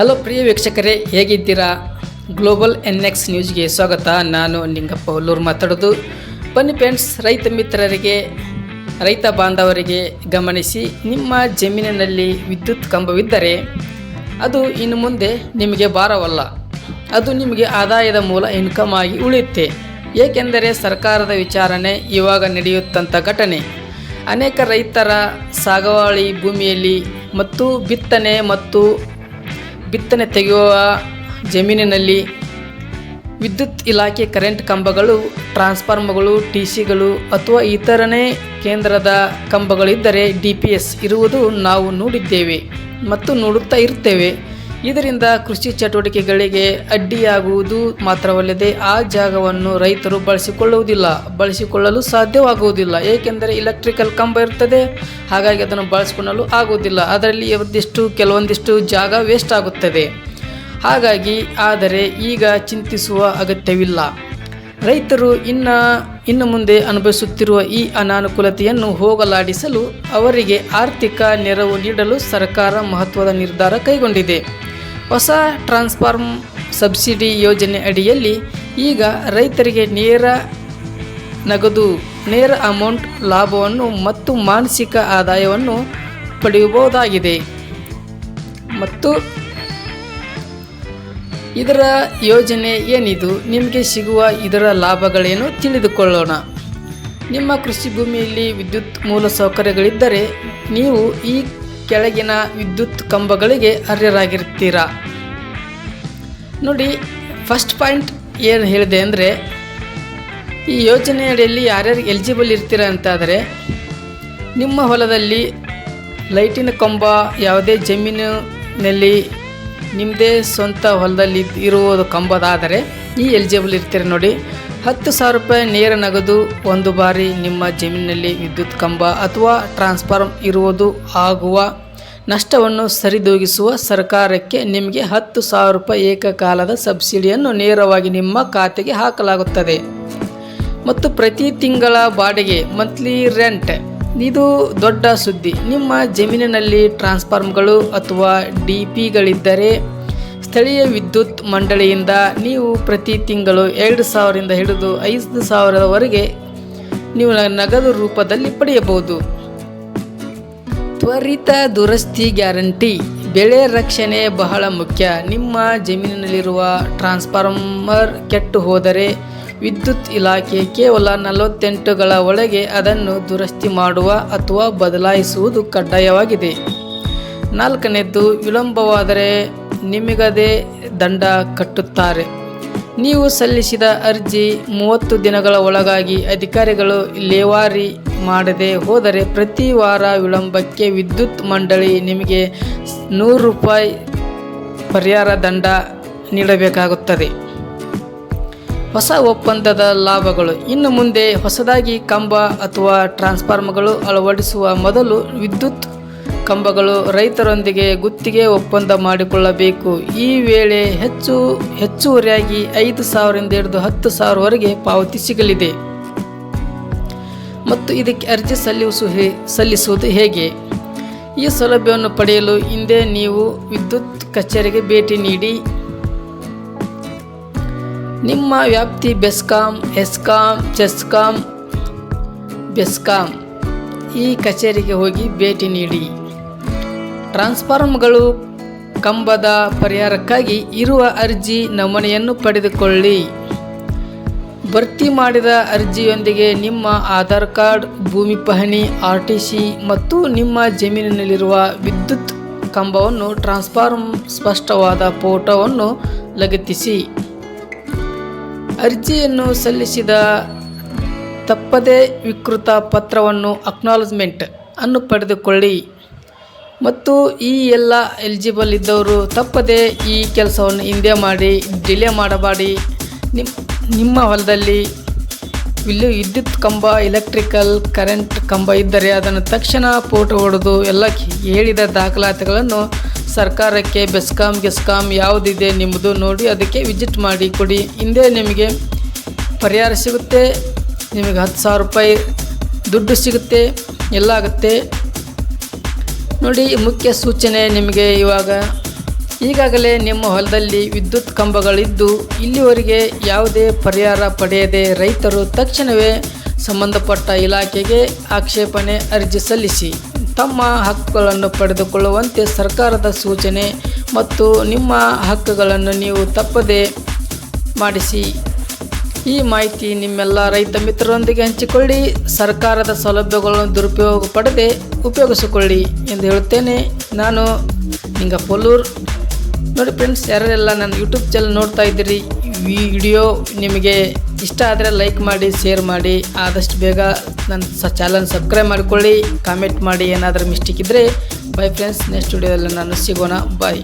Hello ಪ್ರಿಯ ವೀಕ್ಷಕರೇ, ಹೇಗಿದ್ದೀರಾ? Global N X ನ್ಯೂಸ್ಗೆ ಸ್ವಾಗತ. ನಾನು ನಿಂಗಪ್ಪ ಹುಲ್ಲೂರು ಮಾತಾಡೋದು. ಬನ್ನಿ ಫ್ರೆಂಡ್ಸ್ ರೈತ ಮಿತ್ರರಿಗೆ, ರೈತ ಬಾಂಧವರಿಗೆ ಗಮನಿಸಿ, ನಿಮ್ಮ ಜಮೀನಿನಲ್ಲಿ ವಿದ್ಯುತ್ ಕಂಬವಿದ್ದರೆ, ಅದು ಇನ್ನು ಮುಂದೆ ನಿಮಗೆ ಭಾರವಲ್ಲ. ಅದು ನಿಮಗೆ ಆದಾಯದ ಮೂಲ ಇನ್ಕಮ್ ಆಗಿ ಉಳಿಯುತ್ತೆ. ಏಕೆಂದರೆ ಸರ್ಕಾರದ ವಿಚಾರಣೆ ಇವಾಗ ನಡೆಯುತ್ತಂಥ ಘಟನೆ. ಅನೇಕ ರೈತರ ಸಾಗವಾಳಿ ಭೂಮಿಯಲ್ಲಿ ಮತ್ತು ಬಿತ್ತನೆ ಮತ್ತು ಬಿತ್ತನೆ ತೆಗೆಯುವ ಜಮೀನಿನಲ್ಲಿ ವಿದ್ಯುತ್ ಇಲಾಖೆ ಕರೆಂಟ್ ಕಂಬಗಳು, ಟ್ರಾನ್ಸ್ಫಾರ್ಮರ್ಗಳು ಟಿ ಸಿಗಳು ಅಥವಾ ಇತರನೇ ಕೇಂದ್ರದ ಕಂಬಗಳಿದ್ದರೆ ಡಿ ಪಿ ಎಸ್ ಇರುವುದು ನಾವು ನೋಡಿದ್ದೇವೆ ಮತ್ತು ನೋಡುತ್ತಾ ಇರ್ತೇವೆ ಇದರಿಂದ ಕೃಷಿ ಚಟುವಟಿಕೆಗಳಿಗೆ ಅಡ್ಡಿಯಾಗುವುದು ಮಾತ್ರವಲ್ಲದೆ ಆ ಜಾಗವನ್ನು ರೈತರು ಬಳಸಿಕೊಳ್ಳುವುದಿಲ್ಲ. ಬಳಸಿಕೊಳ್ಳಲು ಸಾಧ್ಯವಾಗುವುದಿಲ್ಲ. ಏಕೆಂದರೆ ಇಲೆಕ್ಟ್ರಿಕಲ್ ಕಂಬ ಇರ್ತದೆ ಹಾಗಾಗಿ ಅದನ್ನು ಬಳಸಿಕೊಳ್ಳಲು ಆಗುವುದಿಲ್ಲ. ಅದರಲ್ಲಿ ಒಂದಿಷ್ಟು, ಕೆಲವೊಂದಿಷ್ಟು ಜಾಗ ವೇಸ್ಟ್ ಆಗುತ್ತದೆ. ಹಾಗಾಗಿ ಆದರೆ ಈಗ ಚಿಂತಿಸುವ ಅಗತ್ಯವಿಲ್ಲ. ರೈತರು ಇನ್ನ, ಇನ್ನು ಮುಂದೆ ಅನುಭವಿಸುತ್ತಿರುವ ಈ ಅನಾನುಕೂಲತೆಯನ್ನು ಹೋಗಲಾಡಿಸಲು ಅವರಿಗೆ ಆರ್ಥಿಕ ನೆರವು ನೀಡಲು ಸರ್ಕಾರ ಮಹತ್ವದ ನಿರ್ಧಾರ ಕೈಗೊಂಡಿದೆ. ಹೊಸ ಟ್ರಾನ್ಸ್ಫಾರ್ಮ್ ಸಬ್ಸಿಡಿ ಯೋಜನೆ ಅಡಿಯಲ್ಲಿ ಈಗ ರೈತರಿಗೆ ನೇರ ನಗದು, ನೇರ ಅಮೌಂಟ್ ಲಾಭವನ್ನು ಮತ್ತು ಮಾನಸಿಕ ಆದಾಯವನ್ನು ಪಡೆಯಬಹುದಾಗಿದೆ. ಮತ್ತು ಇದರ ಯೋಜನೆ ಏನಿದು? ನಿಮಗೆ ಸಿಗುವ ಇದರ ಲಾಭಗಳೇನು ತಿಳಿದುಕೊಳ್ಳೋಣ. ನಿಮ್ಮ ಕೃಷಿ ಭೂಮಿಯಲ್ಲಿ ವಿದ್ಯುತ್ ಮೂಲಸೌಕರ್ಯಗಳಿದ್ದರೆ ನೀವು ಈ ಕೆಳಗಿನ ವಿದ್ಯುತ್ ಕಂಬಗಳಿಗೆ ಅರ್ಹರಾಗಿರ್ತೀರಾ? ನೋಡಿ ಫಸ್ಟ್ ಪಾಯಿಂಟ್ ಏನು ಹೇಳಿದೆ ಅಂದರೆ, ಈ ಯೋಜನೆಯಡಿಯಲ್ಲಿ ಯಾರ್ಯಾರು ಎಲಿಜಿಬಲ್ ಇರ್ತೀರ ಅಂತಾದರೆ, ನಿಮ್ಮ ಹೊಲದಲ್ಲಿ ಲೈಟಿನ ಕಂಬ, ಯಾವುದೇ ಜಮೀನಿನಲ್ಲಿ ನಿಮ್ಮದೇ ಸ್ವಂತ ಹೊಲದಲ್ಲಿ ಇರುವುದು ಕಂಬದಾದರೆ ಈ ಎಲಿಜಿಬಲ್ ಇರ್ತೀರ ನೋಡಿ. ಹತ್ತು ಸಾವಿರ ರೂಪಾಯಿ ನೇರ ನಗದು ಒಂದು ಬಾರಿ ನಿಮ್ಮ ಜಮೀನಿನಲ್ಲಿ ವಿದ್ಯುತ್ ಕಂಬ ಅಥವಾ ಟ್ರಾನ್ಸ್ಫಾರ್ಮ್ ಇರುವುದು ಆಗುವ ನಷ್ಟವನ್ನು ಸರಿದೂಗಿಸುವ ಸರ್ಕಾರಕ್ಕೆ ನಿಮಗೆ ಹತ್ತು ಸಾವಿರ ರೂಪಾಯಿ ಏಕಕಾಲದ ಸಬ್ಸಿಡಿಯನ್ನು ನೇರವಾಗಿ ನಿಮ್ಮ ಖಾತೆಗೆ ಹಾಕಲಾಗುತ್ತದೆ. ಮತ್ತು ಪ್ರತಿ ತಿಂಗಳ ಬಾಡಿಗೆ ಮಂತ್ಲಿ ರೆಂಟ್ ಇದು ದೊಡ್ಡ ಸುದ್ದಿ. ನಿಮ್ಮ ಜಮೀನಿನಲ್ಲಿ ಟ್ರಾನ್ಸ್ಫಾರ್ಮ್ಗಳು ಅಥವಾ ಡಿ ಪಿಗಳಿದ್ದರೆ ಸ್ಥಳೀಯ ವಿದ್ಯುತ್ ಮಂಡಳಿಯಿಂದ ನೀವು ಪ್ರತಿ ತಿಂಗಳು ಎರಡು ಸಾವಿರದಿಂದ ಹಿಡಿದು ಐದು ಸಾವಿರದವರೆಗೆ ನೀವು ನಗದು ರೂಪದಲ್ಲಿ ಪಡೆಯಬಹುದು. ತ್ವರಿತ ದುರಸ್ತಿ ಗ್ಯಾರಂಟಿ. ಬೆಳೆ ರಕ್ಷಣೆ ಬಹಳ ಮುಖ್ಯ. ನಿಮ್ಮ ಜಮೀನಿನಲ್ಲಿರುವ ಟ್ರಾನ್ಸ್ಫಾರ್ಮರ್ ಕೆಟ್ಟು ಹೋದರೆ ವಿದ್ಯುತ್ ಇಲಾಖೆ ಕೇವಲ ನಲವತ್ತೆಂಟುಗಳ ಒಳಗೆ ಅದನ್ನು ದುರಸ್ತಿ ಮಾಡುವ ಅಥವಾ ಬದಲಾಯಿಸುವುದು ಕಡ್ಡಾಯವಾಗಿದೆ. ನಾಲ್ಕನೇದ್ದು, ವಿಳಂಬವಾದರೆ ನಿಮಗದೇ ದಂಡ ಕಟ್ಟುತ್ತಾರೆ. ನೀವು ಸಲ್ಲಿಸಿದ ಅರ್ಜಿ ಮೂವತ್ತು ದಿನಗಳ ಒಳಗಾಗಿ ಅಧಿಕಾರಿಗಳು ಲೇವಾರಿ ಮಾಡದೆ ಹೋದರೆ ಪ್ರತಿ ವಾರ ವಿಳಂಬಕ್ಕೆ ವಿದ್ಯುತ್ ಮಂಡಳಿ ನಿಮಗೆ ನೂರು ರೂಪಾಯಿ ಪರಿಹಾರ ದಂಡ ನೀಡಬೇಕಾಗುತ್ತದೆ. ಹೊಸ ಒಪ್ಪಂದದ ಲಾಭಗಳು. ಇನ್ನು ಮುಂದೆ ಹೊಸದಾಗಿ ಕಂಬ ಅಥವಾ ಟ್ರಾನ್ಸ್ಫಾರ್ಮರ್ಗಳು ಅಳವಡಿಸುವ ಮೊದಲು ವಿದ್ಯುತ್ ಕಂಬಗಳು ರೈತರೊಂದಿಗೆ ಗುತ್ತಿಗೆ ಒಪ್ಪಂದ ಮಾಡಿಕೊಳ್ಳಬೇಕು. ಈ ವೇಳೆ ಹೆಚ್ಚು, ಹೆಚ್ಚುವರಿಯಾಗಿ ಐದು ಸಾವಿರದಿಂದ ಹಿಡಿದು ಹತ್ತು ಸಾವಿರವರೆಗೆ ಪಾವತಿ ಸಿಗಲಿದೆ. ಮತ್ತು ಇದಕ್ಕೆ ಅರ್ಜಿ ಸಲ್ಲಿಸು ಸಲ್ಲಿಸುವುದು ಹೇಗೆ? ಈ ಸೌಲಭ್ಯವನ್ನು ಪಡೆಯಲು ಹಿಂದೆ ನೀವು ವಿದ್ಯುತ್ ಕಚೇರಿಗೆ ಭೇಟಿ ನೀಡಿ. ನಿಮ್ಮ ವ್ಯಾಪ್ತಿ ಬೆಸ್ಕಾಂ, ಎಸ್ಕಾಂ, ಚೆಸ್ಕಾಂ, ಬೆಸ್ಕಾಂ ಈ ಕಚೇರಿಗೆ ಹೋಗಿ ಭೇಟಿ ನೀಡಿ. ಟ್ರಾನ್ಸ್ಫಾರ್ಮ್ಗಳು ಕಂಬದ ಪರಿಹಾರಕ್ಕಾಗಿ ಇರುವ ಅರ್ಜಿ ನಮೂನೆಯನ್ನು ಪಡೆದುಕೊಳ್ಳಿ. ಭರ್ತಿ ಮಾಡಿದ ಅರ್ಜಿಯೊಂದಿಗೆ ನಿಮ್ಮ ಆಧಾರ್ ಕಾರ್ಡ್, ಭೂಮಿ ಪಹಣಿ, ಆರ್ ಟಿ ಸಿ ಮತ್ತು ನಿಮ್ಮ ಜಮೀನಿನಲ್ಲಿರುವ ವಿದ್ಯುತ್ ಕಂಬವನ್ನು ಟ್ರಾನ್ಸ್ಫಾರ್ಮ್ ಸ್ಪಷ್ಟವಾದ ಫೋಟೋವನ್ನು ಲಗತ್ತಿಸಿ. ಅರ್ಜಿಯನ್ನು ಸಲ್ಲಿಸಿದ ತಪ್ಪದೇ ವಿಕೃತ ಪತ್ರವನ್ನು ಅಕ್ನಾಲಜ್ಮೆಂಟ್ ಅನ್ನು ಪಡೆದುಕೊಳ್ಳಿ. ಮತ್ತು ಈ ಎಲ್ಲ ಎಲಿಜಿಬಲ್ ಇದ್ದವರು ತಪ್ಪದೇ ಈ ಕೆಲಸವನ್ನು ಹಿಂದೆ ಮಾಡಿ ಡಿಲೇ ಮಾಡಬೇಡಿ. ನಿಮ್ಮ ಹೊಲದಲ್ಲಿ ಇಲ್ಲಿ ವಿದ್ಯುತ್ ಕಂಬ ಎಲೆಕ್ಟ್ರಿಕಲ್ ಕರೆಂಟ್ ಕಂಬ ಇದ್ದರೆ ಅದನ್ನು ತಕ್ಷಣ ಫೋಟೋ ಹೊಡೆದು ಎಲ್ಲ ಹೇಳಿದ ದಾಖಲಾತಿಗಳನ್ನು ಸರ್ಕಾರಕ್ಕೆ, ಬೆಸ್ಕಾಂ, ಗೆಸ್ಕಾಂ ಯಾವುದಿದೆ ನಿಮ್ಮದು ನೋಡಿ ಅದಕ್ಕೆ ವಿಸಿಟ್ ಮಾಡಿ ಕೊಡಿ. ಹಿಂದೆ ನಿಮಗೆ ಪರಿಹಾರ ಸಿಗುತ್ತೆ, ನಿಮಗೆ ಹತ್ತು ಸಾವಿರ ರೂಪಾಯಿ ದುಡ್ಡು ಸಿಗುತ್ತೆ, ಎಲ್ಲ ಆಗುತ್ತೆ. ನೋಡಿ, ಮುಖ್ಯ ಸೂಚನೆ ನಿಮಗೆ ಇವಾಗ. ಈಗಾಗಲೇ ನಿಮ್ಮ ಹೊಲದಲ್ಲಿ ವಿದ್ಯುತ್ ಕಂಬಗಳಿದ್ದು, ಇಲ್ಲಿವರೆಗೆ ಯಾವುದೇ ಪರಿಹಾರ ಪಡೆಯದೆ ರೈತರು ತಕ್ಷಣವೇ ಸಂಬಂಧಪಟ್ಟ ಇಲಾಖೆಗೆ ಆಕ್ಷೇಪಣೆ ಅರ್ಜಿ ಸಲ್ಲಿಸಿ. ತಮ್ಮ ಹಕ್ಕುಗಳನ್ನು ಪಡೆದುಕೊಳ್ಳುವಂತೆ ಸರ್ಕಾರದ ಸೂಚನೆ ಮತ್ತು ನಿಮ್ಮ ಹಕ್ಕುಗಳನ್ನು ನೀವು ತಪ್ಪದೆ ಮಾಡಿಸಿ. ಈ ಮಾಹಿತಿ ನಿಮ್ಮೆಲ್ಲ ರೈತ ಮಿತ್ರರೊಂದಿಗೆ ಹಂಚಿಕೊಳ್ಳಿ. ಸರ್ಕಾರದ ಸೌಲಭ್ಯಗಳನ್ನು ದುರುಪಯೋಗ ಪಡೆದೇ ಉಪಯೋಗಿಸಿಕೊಳ್ಳಿ ಎಂದು ಹೇಳುತ್ತೇನೆ. ನಾನು ನಿಂಗಪ್ಪಲ್ಲೂರ್. ನೋಡಿ ಫ್ರೆಂಡ್ಸ್ ಯಾರೆಲ್ಲ ನನ್ನ ಯೂಟ್ಯೂಬ್ ಚಾನಲ್ ನೋಡ್ತಾ ಇದ್ದೀರಿ ವಿಡಿಯೋ ನಿಮಗೆ ಇಷ್ಟ ಆದರೆ ಲೈಕ್ ಮಾಡಿ ಶೇರ್ ಮಾಡಿ, ಆದಷ್ಟು ಬೇಗ ನನ್ನ ಸ ಚಾನಲ್ ಸಬ್ಸ್ಕ್ರೈಬ್ ಮಾಡಿಕೊಳ್ಳಿ. ಕಾಮೆಂಟ್ ಮಾಡಿ ಏನಾದರೂ ಮಿಸ್ಟೇಕ್ ಇದ್ದರೆ ಬೈ ಫ್ರೆಂಡ್ಸ್ ನೆಕ್ಸ್ಟ್ ವಿಡಿಯೋದಲ್ಲಿ ನಾನು ಸಿಗೋಣ. ಬಾಯ್